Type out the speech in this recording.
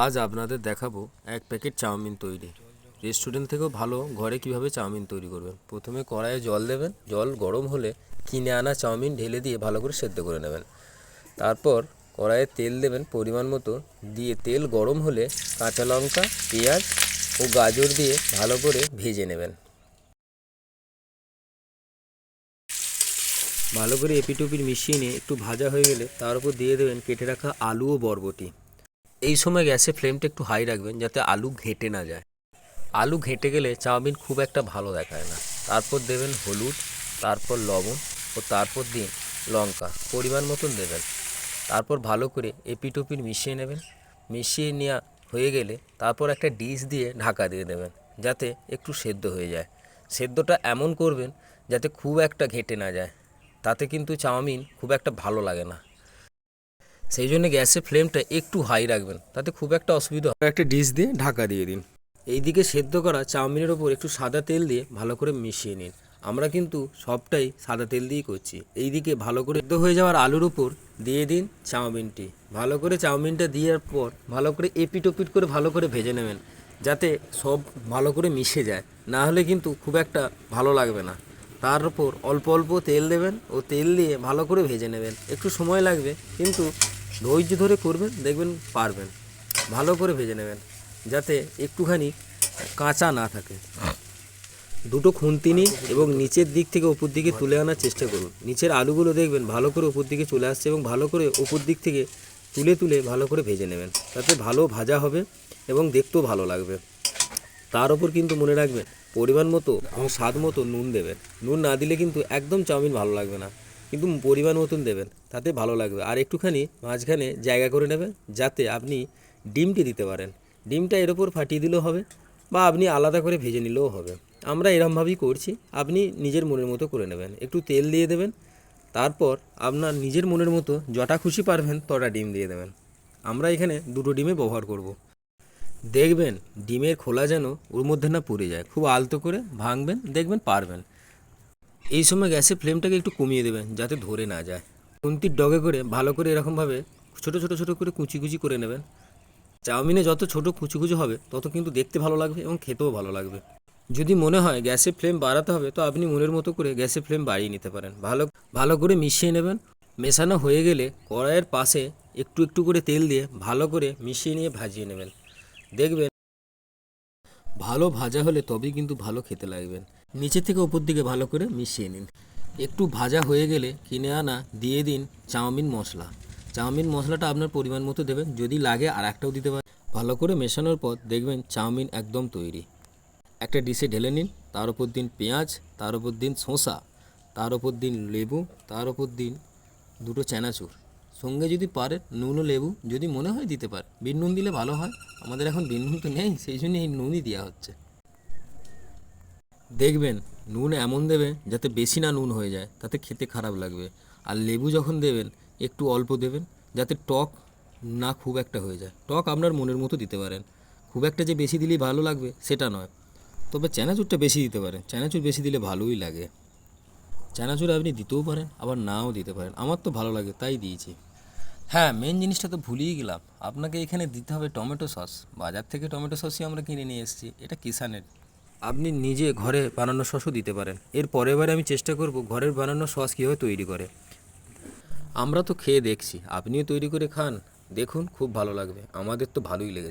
আজ আপনাদের দেখাবো এক প্যাকেট চাউমিন তৈরি। রেস্টুরেন্ট থেকেও ভালো ঘরে কীভাবে চাউমিন তৈরি করবেন? প্রথমে কড়াইয়ে জল দেবেন। জল গরম হলে কিনে আনা চাউমিন ঢেলে দিয়ে ভালো করে সেদ্ধ করে নেবেন। তারপর কড়াইয়ে তেল দেবেন পরিমাণ মতো। দিয়ে তেল গরম হলে কাঁচা লঙ্কা, পেঁয়াজ ও গাজর দিয়ে ভালো করে ভেজে নেবেন। ভালো করে এপিটুপির মিশিয়ে নিয়ে একটু ভাজা হয়ে গেলে তার উপর দিয়ে দেবেন কেটে রাখা আলু ও বরবটি। এই সময় গ্যাসে ফ্লেমটা একটু হাই রাখবেন যাতে আলু ঘেটে না যায়। আলু ঘেটে গেলে চাউমিন খুব একটা ভালো দেখায় না। তারপর দেবেন হলুদ, তারপর লবণ ও তারপর দিন লঙ্কা, পরিমাণ মতন দেবেন। তারপর ভালো করে এপিটোপির মিশিয়ে নেবেন। মিশিয়ে নেওয়া হয়ে গেলে তারপর একটা ডিশ দিয়ে ঢাকা দিয়ে দেবেন যাতে একটু সেদ্ধ হয়ে যায়। সেদ্ধটা এমন করবেন যাতে খুব একটা ঘেটে না যায়। তাতে কিন্তু চাউমিন খুব একটা ভালো লাগে না। সেই জন্য গ্যাসের ফ্লেমটা একটু হাই রাখবেন তাতে খুব একটা অসুবিধা হবে একটা ডিশ দিয়ে ঢাকা দিয়ে দিন। এইদিকে সেদ্ধ করা চাউমিনের ওপর একটু সাদা তেল দিয়ে ভালো করে মিশিয়ে নিন। আমরা কিন্তু সবটাই সাদা তেল দিয়েই করছি। এইদিকে ভালো করে সেদ্ধ হয়ে যাওয়ার আলুর উপর দিয়ে দিন চাউমিনটি। ভালো করে চাউমিনটা দেওয়ার পর ভালো করে এপিট ওপিট করে ভালো করে ভেজে নেবেন যাতে সব ভালো করে মিশে যায়। না হলে কিন্তু খুব একটা ভালো লাগবে না। তার উপর অল্প অল্প তেল দেবেন ও তেল দিয়ে ভালো করে ভেজে নেবেন। একটু সময় লাগবে কিন্তু ধৈর্য ধরে করবেন, দেখবেন পারবেন। ভালো করে ভেজে নেবেন, যাতে একটুখানি কাঁচা না থাকে। দুটো খুন্তি নিন এবং নিচের দিক থেকে উপর দিকে তুলে আনার চেষ্টা করুন। নিচের আলুগুলো দেখবেন ভালো করে উপর দিকে চলে আসছে এবং ভালো করে উপর দিক থেকে তুলে তুলে ভালো করে ভেজে নেবেন। তাতে ভালো ভাজা হবে এবং দেখতেও ভালো লাগবে। তার ওপর কিন্তু মনে রাখবেন, পরিমাণ মতো এবং স্বাদ মতো নুন দেবেন। নুন না দিলে কিন্তু একদম চাউমিন ভালো লাগবে না। কিন্তু পরিমাণ মতন দেবেন, তাতে ভালো লাগবে। আর একটুখানি মাঝখানে জায়গা করে নেবেন, যাতে আপনি ডিমটি দিতে পারেন। ডিমটা এর ওপর ফাটিয়ে দিলেও হবে বা আপনি আলাদা করে ভেজে নিলেও হবে। আমরা এরমভাবেই করছি, আপনি নিজের মনের মতো করে নেবেন। একটু তেল দিয়ে দেবেন, তারপর আপনার নিজের মনের মতো যটা খুশি পারবেন তটা ডিম দিয়ে দেবেন। আমরা এখানে দুটো ডিমে ব্যবহার করব। দেখবেন ডিমের খোলা যেন ওর মধ্যে না পুড়ে যায়। খুব আলতো করে ভাঙবেন, দেখবেন পারবেন। এই সময় গ্যাসের ফ্লেমটাকে একটু কমিয়ে দেবেন, যাতে ধরে না যায়। কুন্তির ডগে করে ভালো করে এরকমভাবে ছোটো ছোটো ছোটো করে কুচি কুচি করে নেবেন। চাউমিনে যত ছোটো কুচি কুচি হবে, তত কিন্তু দেখতে ভালো লাগবে এবং খেতেও ভালো লাগবে। যদি মনে হয় গ্যাসের ফ্লেম বাড়াতে হবে, তো আপনি মনের মতো করে গ্যাসের ফ্লেম বাড়িয়ে নিতে পারেন। ভালো ভালো করে মিশিয়ে নেবেন। মেশানো হয়ে গেলে কড়াইয়ের পাশে একটু একটু করে তেল দিয়ে ভালো করে মিশিয়ে নিয়ে ভাজিয়ে নেবেন। দেখবেন ভালো ভাজা হলে তবেই কিন্তু ভালো খেতে লাগবেন। নিচে থেকে ওপর দিকে ভালো করে মিশিয়ে নিন। একটু ভাজা হয়ে গেলে কিনে আনা দিয়ে দিন চাউমিন মশলা। চাউমিন মশলাটা আপনার পরিমাণ মতো দেবেন, যদি লাগে আর একটাও দিতে পারেন। ভালো করে মেশানোর পর দেখবেন চাউমিন একদম তৈরি। একটা ডিশে ঢেলে নিন, তার উপর দিন পেঁয়াজ, তার উপর দিন শসা, তার উপর দিন লেবু, তার উপর দিন দুটো চানাচুর। সঙ্গে যদি পারে নুন ও লেবু, যদি মনে হয় দিতে পারে বিন নুন দিলে ভালো হয়, আমাদের এখন বিন নুন তো নেই, সেই জন্য এই নুনই দেওয়া হচ্ছে। দেখবেন, নুন এমন দেবে যাতে বেশি না নুন হয়ে যায়, তাতে খেতে খারাপ লাগবে। আর লেবু যখন দেবেন, একটু অল্প দেবেন, যাতে টক না খুব একটা হয়ে যায়। টক আপনার মনের মতো দিতে পারেন। খুব একটা যে বেশি দিলেই ভালো লাগবে, সেটা নয়। তবে চানাচুরটা বেশি দিতে পারেন। চানাচুর বেশি দিলে ভালোই লাগে। চানাচুর আপনি দিতেও পারেন, আবার নাও দিতে পারেন। আমার তো ভালো লাগে, তাই দিয়েছি। হ্যাঁ মেন জিনিসটা তো ভুলিয়ে গেলাম। আপনাকে এখানে দিতে হবে টমেটো সস। বাজার থেকে টমেটো সসই আমরা কিনে নিয়ে এসেছি। এটা কিষানের। আপনি নিজে ঘরে বানানো সসও দিতে পারেন। এর পরের বারে আমি চেষ্টা করব ঘরের বানানো সস কীভাবে তৈরি করে। আমরা তো খেয়ে দেখছি, আপনিও তৈরি করে খান। দেখুন, খুব ভালো লাগবে। আমাদের তো ভালোই লেগেছে।